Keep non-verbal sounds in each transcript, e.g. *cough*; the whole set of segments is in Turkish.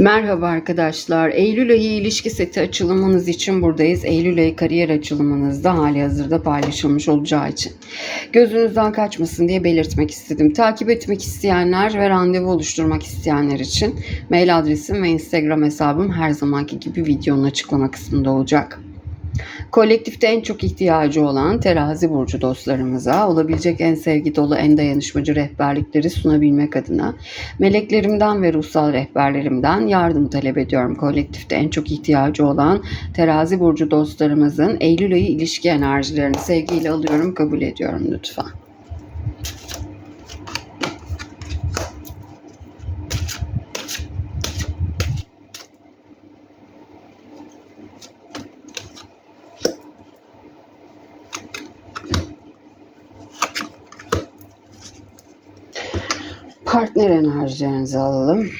Merhaba arkadaşlar. Eylül ayı ilişki seti açılımınız için buradayız. Eylül ayı kariyer açılımınızda hali hazırda paylaşılmış olacağı için. Gözünüzden kaçmasın diye belirtmek istedim. Takip etmek isteyenler ve randevu oluşturmak isteyenler için mail adresim ve Instagram hesabım her zamanki gibi videonun açıklama kısmında olacak. Kolektifte en çok ihtiyacı olan terazi burcu dostlarımıza olabilecek en sevgi dolu, en dayanışmacı rehberlikleri sunabilmek adına meleklerimden ve ruhsal rehberlerimden yardım talep ediyorum. Kolektifte en çok ihtiyacı olan terazi burcu dostlarımızın Eylül ayı ilişki enerjilerini sevgiyle alıyorum, kabul ediyorum lütfen. Enerjilerinizi alalım.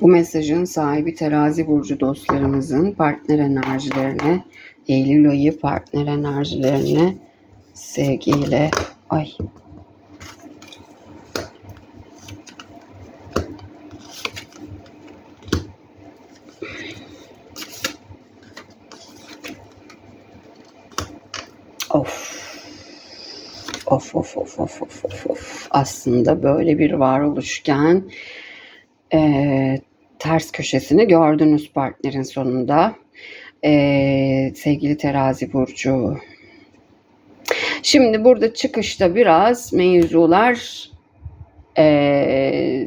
Bu mesajın sahibi terazi burcu dostlarımızın partner enerjilerine, Eylül ayı partner enerjilerine sevgiyle ay of Of of of of of of of. Aslında böyle bir varoluşken eee, ters köşesini gördünüz partnerin sonunda. Eee, sevgili terazi burcu. Şimdi burada çıkışta biraz mevzular eee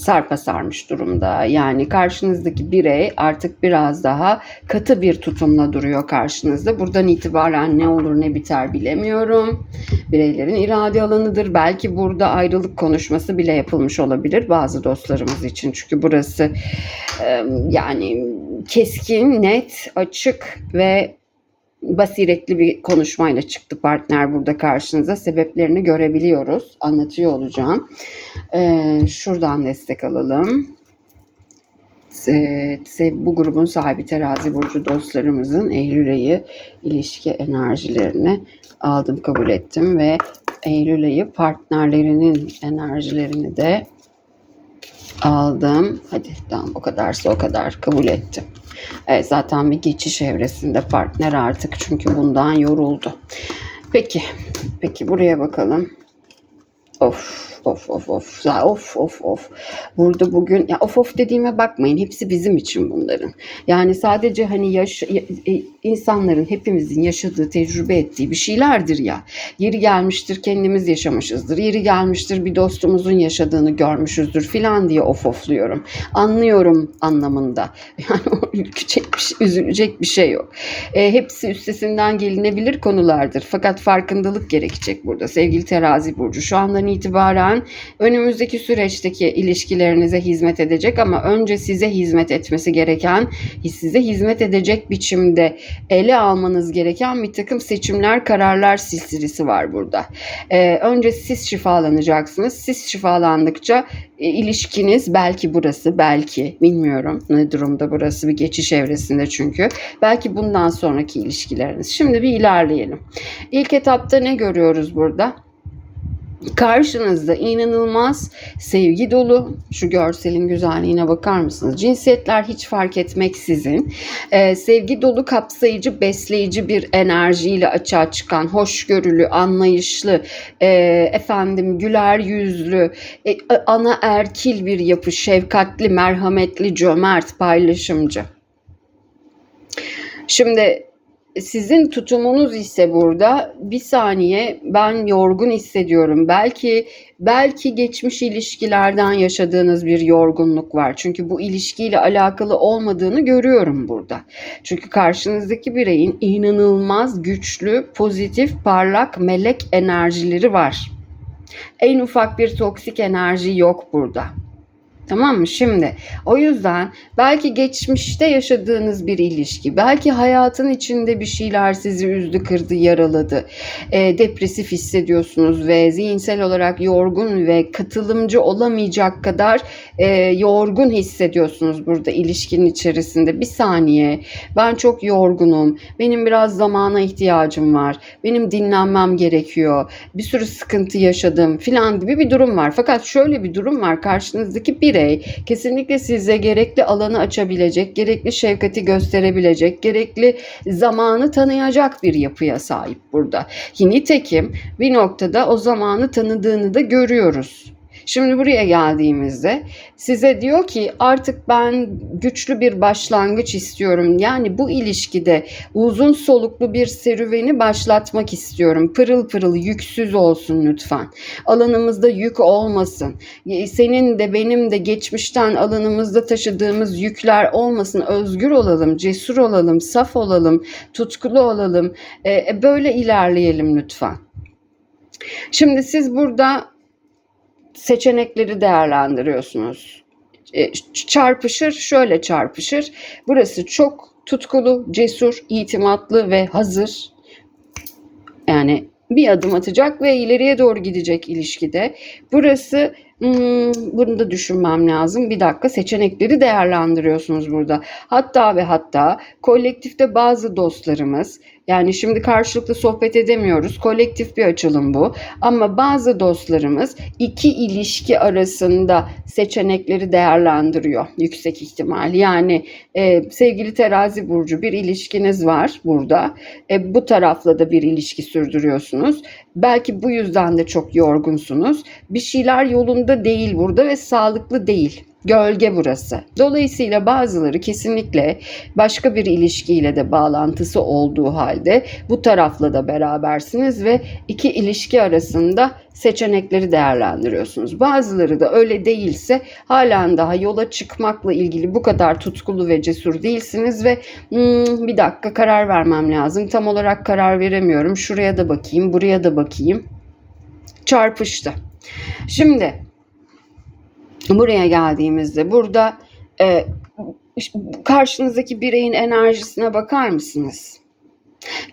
sarpa sarmış durumda. Yani karşınızdaki birey artık biraz daha katı bir tutumla duruyor karşınızda. Buradan itibaren ne olur ne biter bilemiyorum. Bireylerin irade alanıdır. Belki burada ayrılık konuşması bile yapılmış olabilir bazı dostlarımız için. Çünkü burası yani keskin, net, açık ve basiretli bir konuşmayla çıktı partner burada karşınıza. Sebeplerini görebiliyoruz. Anlatıyor olacağım. Ee, şuradan destek alalım. Se- bu grubun sahibi terazi burcu dostlarımızın Eylül ayı ilişki enerjilerini aldım kabul ettim ve Eylül ayı partnerlerinin enerjilerini de aldım. Hadi tamam o kadarsa o kadar kabul ettim. Evet, zaten bir geçiş evresinde partner artık çünkü bundan yoruldu. Peki, peki buraya bakalım. Of of of of Ya of of of. Burada bugün ya of of dediğime bakmayın. Hepsi bizim için bunların. Yani sadece hani yaş e, insanların hepimizin yaşadığı tecrübe ettiği bir şeylerdir ya. Yeri gelmiştir kendimiz yaşamışızdır. Yeri gelmiştir bir dostumuzun yaşadığını görmüşüzdür filan diye of ofluyorum anlıyorum anlamında. *laughs* Yani o bir şey, üzülecek bir şey yok. E, hepsi üstesinden gelinebilir konulardır. Fakat farkındalık gerekecek burada. Sevgili terazi burcu şu andan itibaren önümüzdeki süreçteki ilişkilerinize hizmet edecek ama önce size hizmet etmesi gereken, size hizmet edecek biçimde ele almanız gereken bir takım seçimler, kararlar silsilesi var burada. Ee, önce siz şifalanacaksınız. Siz şifalandıkça e, ilişkiniz belki burası, belki bilmiyorum ne durumda burası bir geçiş evresinde çünkü. Belki bundan sonraki ilişkileriniz. Şimdi bir ilerleyelim. İlk etapta ne görüyoruz burada? Karşınızda inanılmaz sevgi dolu şu görselin güzelliğine bakar mısınız? Cinsiyetler hiç fark etmeksizin e, sevgi dolu kapsayıcı besleyici bir enerjiyle açığa çıkan hoşgörülü, anlayışlı, e, efendim güler yüzlü, e, ana erkil bir yapı, şefkatli, merhametli, cömert, paylaşımcı. Şimdi sizin tutumunuz ise burada bir saniye ben yorgun hissediyorum. Belki belki geçmiş ilişkilerden yaşadığınız bir yorgunluk var. Çünkü bu ilişkiyle alakalı olmadığını görüyorum burada. Çünkü karşınızdaki bireyin inanılmaz güçlü, pozitif, parlak melek enerjileri var. En ufak bir toksik enerji yok burada. Tamam mı? Şimdi o yüzden belki geçmişte yaşadığınız bir ilişki, belki hayatın içinde bir şeyler sizi üzdü, kırdı, yaraladı. E, depresif hissediyorsunuz ve zihinsel olarak yorgun ve katılımcı olamayacak kadar e, yorgun hissediyorsunuz burada ilişkinin içerisinde. Bir saniye, ben çok yorgunum, benim biraz zamana ihtiyacım var, benim dinlenmem gerekiyor, bir sürü sıkıntı yaşadım filan gibi bir durum var. Fakat şöyle bir durum var, karşınızdaki birey kesinlikle size gerekli alanı açabilecek, gerekli şefkati gösterebilecek, gerekli zamanı tanıyacak bir yapıya sahip burada. Nitekim bir noktada o zamanı tanıdığını da görüyoruz. Şimdi buraya geldiğimizde size diyor ki artık ben güçlü bir başlangıç istiyorum. Yani bu ilişkide uzun soluklu bir serüveni başlatmak istiyorum. Pırıl pırıl yüksüz olsun lütfen. Alanımızda yük olmasın. Senin de benim de geçmişten alanımızda taşıdığımız yükler olmasın. Özgür olalım, cesur olalım, saf olalım, tutkulu olalım. Ee, Böyle ilerleyelim lütfen. Şimdi siz burada seçenekleri değerlendiriyorsunuz. E, çarpışır, şöyle çarpışır. Burası çok tutkulu, cesur, itimatlı ve hazır. Yani bir adım atacak ve ileriye doğru gidecek ilişkide. Burası hmm, bunu da düşünmem lazım. Bir dakika seçenekleri değerlendiriyorsunuz burada. Hatta ve hatta kolektifte bazı dostlarımız yani şimdi karşılıklı sohbet edemiyoruz. Kolektif bir açılım bu. Ama bazı dostlarımız iki ilişki arasında seçenekleri değerlendiriyor yüksek ihtimal. Yani e, sevgili terazi burcu bir ilişkiniz var burada. E, bu tarafla da bir ilişki sürdürüyorsunuz. Belki bu yüzden de çok yorgunsunuz. Bir şeyler yolunda değil burada ve sağlıklı değil. Gölge burası. Dolayısıyla bazıları kesinlikle başka bir ilişkiyle de bağlantısı olduğu halde bu tarafla da berabersiniz ve iki ilişki arasında seçenekleri değerlendiriyorsunuz. Bazıları da öyle değilse halen daha yola çıkmakla ilgili bu kadar tutkulu ve cesur değilsiniz ve hmm, bir dakika karar vermem lazım. Tam olarak karar veremiyorum. Şuraya da bakayım, buraya da bakayım. Çarpıştı. Şimdi buraya geldiğimizde burada e, karşınızdaki bireyin enerjisine bakar mısınız?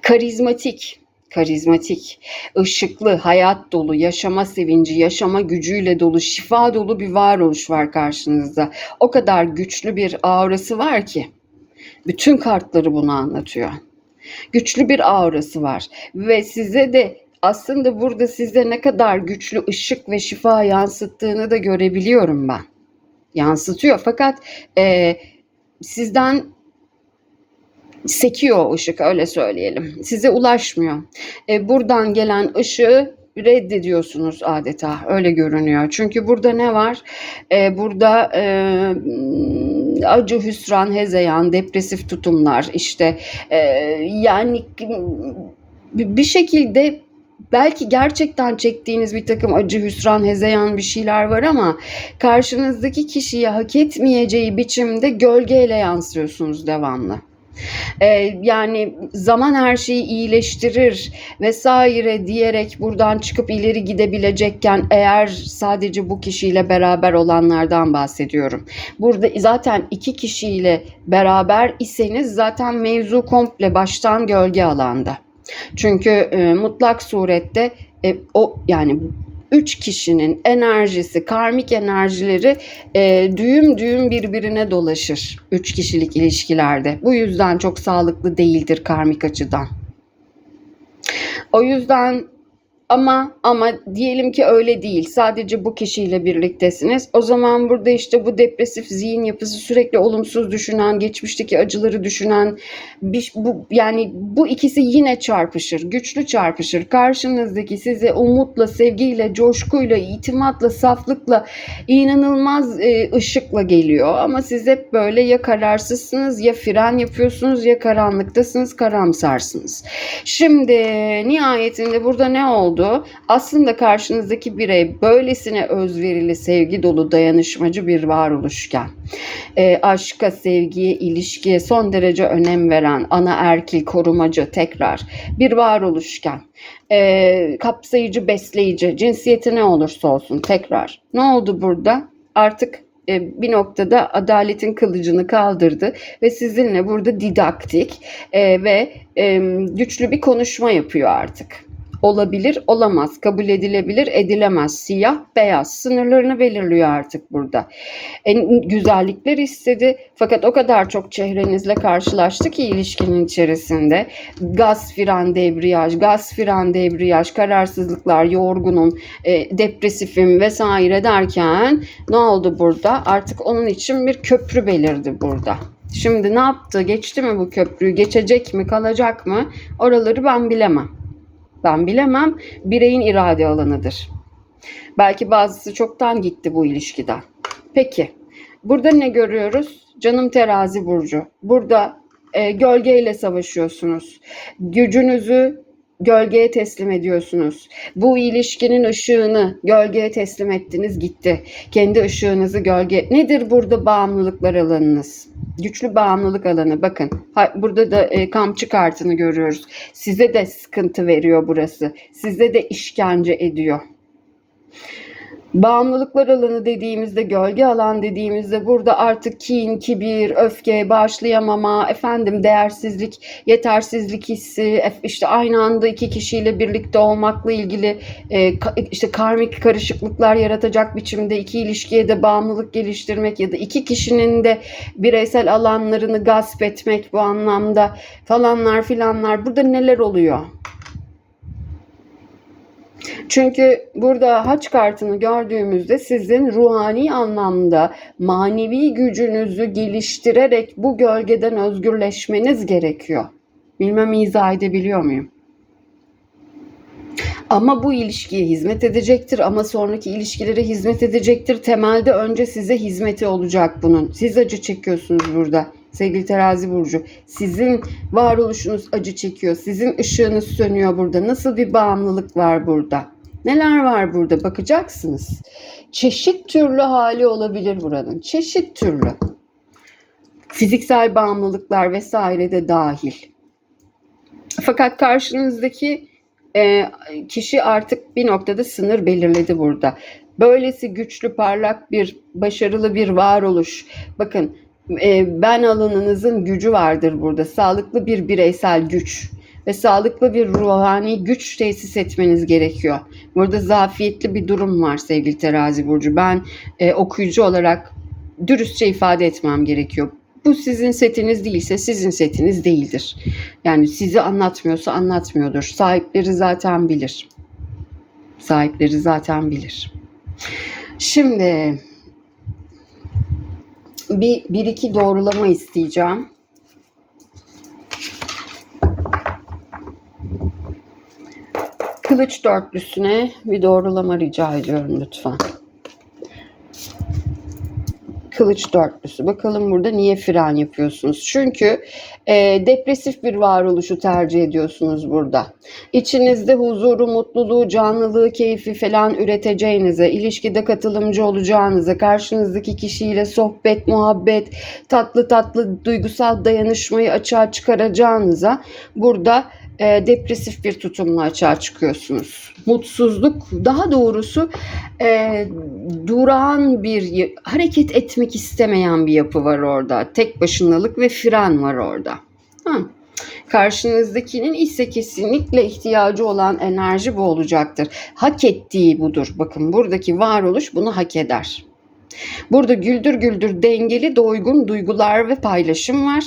Karizmatik, karizmatik, ışıklı, hayat dolu, yaşama sevinci, yaşama gücüyle dolu, şifa dolu bir varoluş var karşınızda. O kadar güçlü bir aurası var ki. Bütün kartları bunu anlatıyor. Güçlü bir aurası var ve size de aslında burada size ne kadar güçlü ışık ve şifa yansıttığını da görebiliyorum ben. Yansıtıyor fakat e, sizden sekiyor ışık öyle söyleyelim. Size ulaşmıyor. E, buradan gelen ışığı reddediyorsunuz adeta öyle görünüyor. Çünkü burada ne var? E, burada e, acı, hüsran, hezeyan, depresif tutumlar işte e, yani bir şekilde belki gerçekten çektiğiniz bir takım acı, hüsran, hezeyan bir şeyler var ama karşınızdaki kişiye hak etmeyeceği biçimde gölgeyle yansıyorsunuz devamlı. Ee, yani zaman her şeyi iyileştirir vesaire diyerek buradan çıkıp ileri gidebilecekken eğer sadece bu kişiyle beraber olanlardan bahsediyorum. Burada zaten iki kişiyle beraber iseniz zaten mevzu komple baştan gölge alanda. Çünkü e, mutlak surette e, o yani üç kişinin enerjisi, karmik enerjileri e, düğüm düğüm birbirine dolaşır üç kişilik ilişkilerde. Bu yüzden çok sağlıklı değildir karmik açıdan. O yüzden ama ama diyelim ki öyle değil. Sadece bu kişiyle birliktesiniz. O zaman burada işte bu depresif zihin yapısı sürekli olumsuz düşünen, geçmişteki acıları düşünen bir, bu yani bu ikisi yine çarpışır. Güçlü çarpışır. Karşınızdaki size umutla, sevgiyle, coşkuyla, itimatla, saflıkla, inanılmaz e, ışıkla geliyor. Ama siz hep böyle ya kararsızsınız ya fren yapıyorsunuz ya karanlıktasınız, karamsarsınız. Şimdi nihayetinde burada ne oldu? Oldu. Aslında karşınızdaki birey böylesine özverili, sevgi dolu, dayanışmacı bir varoluşken, e, aşka, sevgiye, ilişkiye son derece önem veren, ana erkil, korumacı tekrar bir varoluşken, e, kapsayıcı, besleyici, cinsiyeti ne olursa olsun tekrar. Ne oldu burada? Artık e, bir noktada adaletin kılıcını kaldırdı ve sizinle burada didaktik e, ve güçlü bir konuşma yapıyor artık. Olabilir, olamaz, kabul edilebilir, edilemez, siyah, beyaz sınırlarını belirliyor artık burada. En güzellikler istedi fakat o kadar çok çehrenizle karşılaştı ki ilişkinin içerisinde gaz fren debriyaj, gaz fren debriyaj, kararsızlıklar, yorgunum, e, depresifim vesaire derken ne oldu burada? Artık onun için bir köprü belirdi burada. Şimdi ne yaptı? Geçti mi bu köprüyü? Geçecek mi? Kalacak mı? Oraları ben bilemem. Ben bilemem. Bireyin irade alanıdır. Belki bazısı çoktan gitti bu ilişkiden. Peki. Burada ne görüyoruz? Canım terazi burcu. Burada e, gölgeyle savaşıyorsunuz. Gücünüzü gölgeye teslim ediyorsunuz. Bu ilişkinin ışığını gölgeye teslim ettiniz gitti. Kendi ışığınızı gölge... Nedir burada bağımlılıklar alanınız? Güçlü bağımlılık alanı. Bakın burada da e, kamçı kartını görüyoruz. Size de sıkıntı veriyor burası. Size de işkence ediyor. Bağımlılıklar alanı dediğimizde, gölge alan dediğimizde burada artık kin, kibir, öfke, bağışlayamama, efendim değersizlik, yetersizlik hissi, işte aynı anda iki kişiyle birlikte olmakla ilgili e, işte karmik karışıklıklar yaratacak biçimde iki ilişkiye de bağımlılık geliştirmek ya da iki kişinin de bireysel alanlarını gasp etmek bu anlamda falanlar filanlar burada neler oluyor? Çünkü burada haç kartını gördüğümüzde sizin ruhani anlamda manevi gücünüzü geliştirerek bu gölgeden özgürleşmeniz gerekiyor. Bilmem izah edebiliyor muyum? Ama bu ilişkiye hizmet edecektir ama sonraki ilişkilere hizmet edecektir. Temelde önce size hizmeti olacak bunun. Siz acı çekiyorsunuz burada sevgili terazi burcu. Sizin varoluşunuz acı çekiyor. Sizin ışığınız sönüyor burada. Nasıl bir bağımlılık var burada? Neler var burada bakacaksınız. Çeşit türlü hali olabilir buranın. Çeşit türlü. Fiziksel bağımlılıklar vesaire de dahil. Fakat karşınızdaki e, kişi artık bir noktada sınır belirledi burada. Böylesi güçlü, parlak bir, başarılı bir varoluş. Bakın ben alanınızın gücü vardır burada. Sağlıklı bir bireysel güç ve sağlıklı bir ruhani güç tesis etmeniz gerekiyor. Burada zafiyetli bir durum var sevgili terazi burcu. Ben e, okuyucu olarak dürüstçe ifade etmem gerekiyor. Bu sizin setiniz değilse sizin setiniz değildir. Yani sizi anlatmıyorsa anlatmıyordur. Sahipleri zaten bilir. Sahipleri zaten bilir. Şimdi bir, bir iki doğrulama isteyeceğim. Kılıç dörtlüsüne bir doğrulama rica ediyorum lütfen. Kılıç dörtlüsü. Bakalım burada niye fren yapıyorsunuz? Çünkü e, depresif bir varoluşu tercih ediyorsunuz burada. İçinizde huzuru, mutluluğu, canlılığı, keyfi falan üreteceğinize, ilişkide katılımcı olacağınıza, karşınızdaki kişiyle sohbet, muhabbet, tatlı tatlı duygusal dayanışmayı açığa çıkaracağınıza burada e, depresif bir tutumla açığa çıkıyorsunuz. Mutsuzluk, daha doğrusu e, durağan bir, hareket etmek istemeyen bir yapı var orada. Tek başınalık ve fren var orada. Ha. Karşınızdakinin ise kesinlikle ihtiyacı olan enerji bu olacaktır. Hak ettiği budur. Bakın buradaki varoluş bunu hak eder. Burada güldür güldür dengeli doygun duygular ve paylaşım var.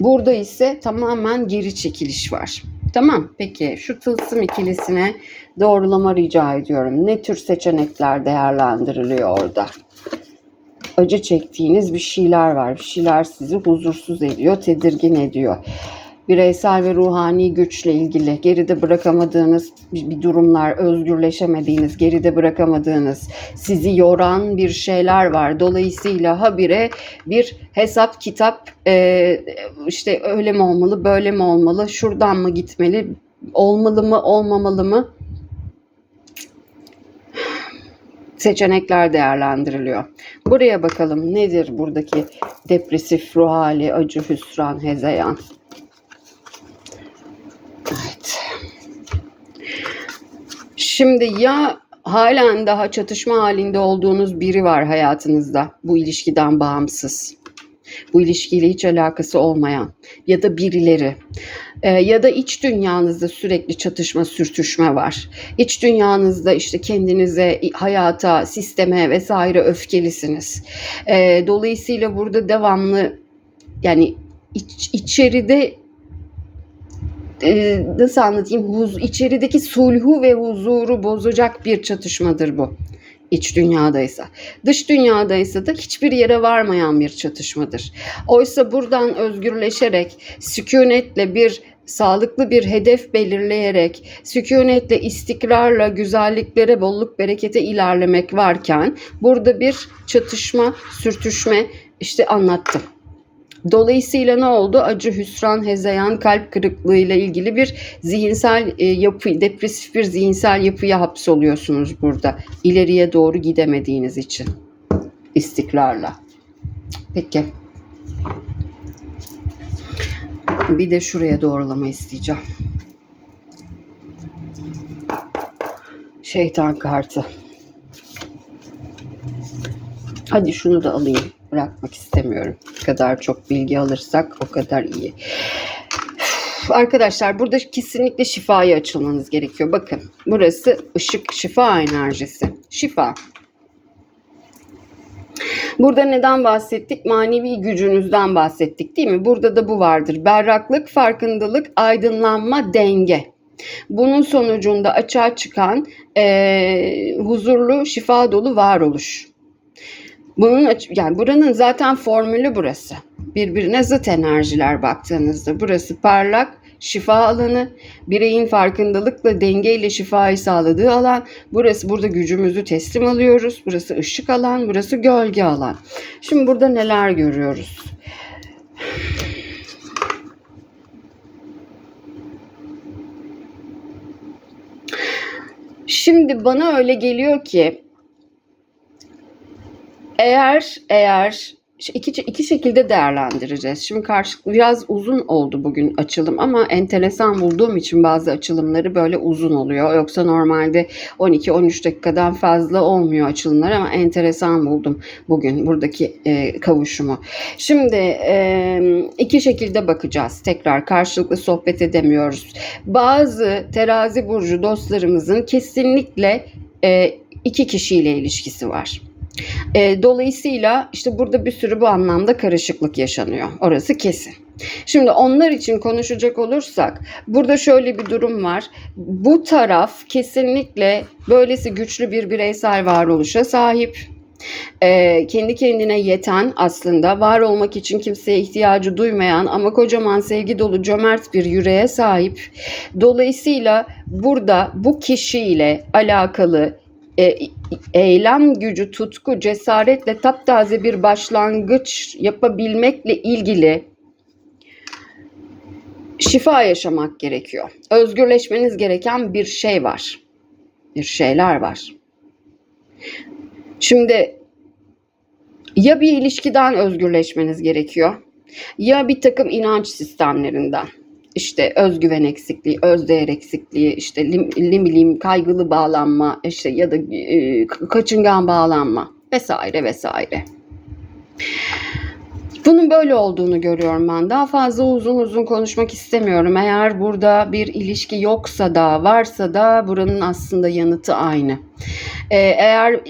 Burada ise tamamen geri çekiliş var. Tamam peki şu tılsım ikilisine doğrulama rica ediyorum. Ne tür seçenekler değerlendiriliyor orada? Acı çektiğiniz bir şeyler var. Bir şeyler sizi huzursuz ediyor, tedirgin ediyor. Bireysel ve ruhani güçle ilgili geride bırakamadığınız bir durumlar, özgürleşemediğiniz, geride bırakamadığınız, sizi yoran bir şeyler var. Dolayısıyla habire bir hesap kitap e, işte öyle mi olmalı, böyle mi olmalı, şuradan mı gitmeli, olmalı mı, olmamalı mı? seçenekler değerlendiriliyor. Buraya bakalım nedir buradaki depresif ruh hali, acı, hüsran, hezeyan. Şimdi ya halen daha çatışma halinde olduğunuz biri var hayatınızda bu ilişkiden bağımsız. Bu ilişkiyle hiç alakası olmayan ya da birileri Ee, ya da iç dünyanızda sürekli çatışma, sürtüşme var. İç dünyanızda işte kendinize, hayata, sisteme vesaire öfkelisiniz. Ee, dolayısıyla burada devamlı yani iç, içeride e, nasıl anlatayım huz, içerideki sulhu ve huzuru bozacak bir çatışmadır bu iç dünyadaysa. Dış dünyadaysa da hiçbir yere varmayan bir çatışmadır. Oysa buradan özgürleşerek sükunetle bir sağlıklı bir hedef belirleyerek sükunetle istikrarla güzelliklere bolluk berekete ilerlemek varken burada bir çatışma sürtüşme işte anlattım. Dolayısıyla ne oldu? Acı, hüsran, hezeyan, kalp kırıklığı ile ilgili bir zihinsel e, yapı, depresif bir zihinsel yapıya hapsoluyorsunuz burada. İleriye doğru gidemediğiniz için. istikrarla. Peki. Bir de şuraya doğrulama isteyeceğim. Şeytan kartı. Hadi şunu da alayım. Bırakmak istemiyorum. Ne kadar çok bilgi alırsak o kadar iyi. Arkadaşlar burada kesinlikle şifaya açılmanız gerekiyor. Bakın burası ışık şifa enerjisi. Şifa. Burada neden bahsettik? Manevi gücünüzden bahsettik değil mi? Burada da bu vardır. Berraklık, farkındalık, aydınlanma, denge. Bunun sonucunda açığa çıkan eee, huzurlu, şifa dolu varoluş. Bunun yani buranın zaten formülü burası. Birbirine zıt enerjiler baktığınızda burası parlak şifa alanı, bireyin farkındalıkla dengeyle şifayı sağladığı alan. Burası burada gücümüzü teslim alıyoruz. Burası ışık alan, burası gölge alan. Şimdi burada neler görüyoruz? Şimdi bana öyle geliyor ki eğer eğer iki, iki şekilde değerlendireceğiz. Şimdi karşılıklı biraz uzun oldu bugün açılım ama enteresan bulduğum için bazı açılımları böyle uzun oluyor. Yoksa normalde 12-13 dakikadan fazla olmuyor açılımlar ama enteresan buldum bugün buradaki e, kavuşumu. Şimdi e, iki şekilde bakacağız. Tekrar karşılıklı sohbet edemiyoruz. Bazı terazi burcu dostlarımızın kesinlikle e, iki kişiyle ilişkisi var. E, dolayısıyla işte burada bir sürü bu anlamda karışıklık yaşanıyor. Orası kesin. Şimdi onlar için konuşacak olursak burada şöyle bir durum var. Bu taraf kesinlikle böylesi güçlü bir bireysel varoluşa sahip. E, kendi kendine yeten aslında var olmak için kimseye ihtiyacı duymayan ama kocaman sevgi dolu cömert bir yüreğe sahip. Dolayısıyla burada bu kişiyle alakalı e, eylem gücü, tutku, cesaretle taptaze bir başlangıç yapabilmekle ilgili şifa yaşamak gerekiyor. Özgürleşmeniz gereken bir şey var. Bir şeyler var. Şimdi ya bir ilişkiden özgürleşmeniz gerekiyor ya bir takım inanç sistemlerinden işte özgüven eksikliği, özdeğer eksikliği, işte lim, lim kaygılı bağlanma, işte ya da e, kaçıngan bağlanma vesaire vesaire. Bunun böyle olduğunu görüyorum ben. Daha fazla uzun uzun konuşmak istemiyorum. Eğer burada bir ilişki yoksa da varsa da buranın aslında yanıtı aynı. Ee, eğer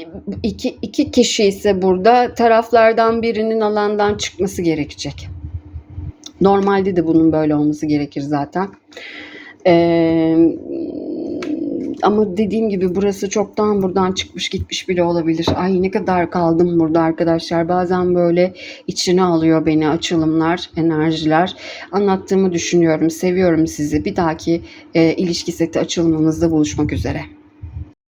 iki, iki kişi ise burada taraflardan birinin alandan çıkması gerekecek. Normalde de bunun böyle olması gerekir zaten. Ee, ama dediğim gibi burası çoktan buradan çıkmış gitmiş bile olabilir. Ay ne kadar kaldım burada arkadaşlar. Bazen böyle içine alıyor beni açılımlar, enerjiler. Anlattığımı düşünüyorum. Seviyorum sizi. Bir dahaki e, ilişki seti açılımımızda buluşmak üzere.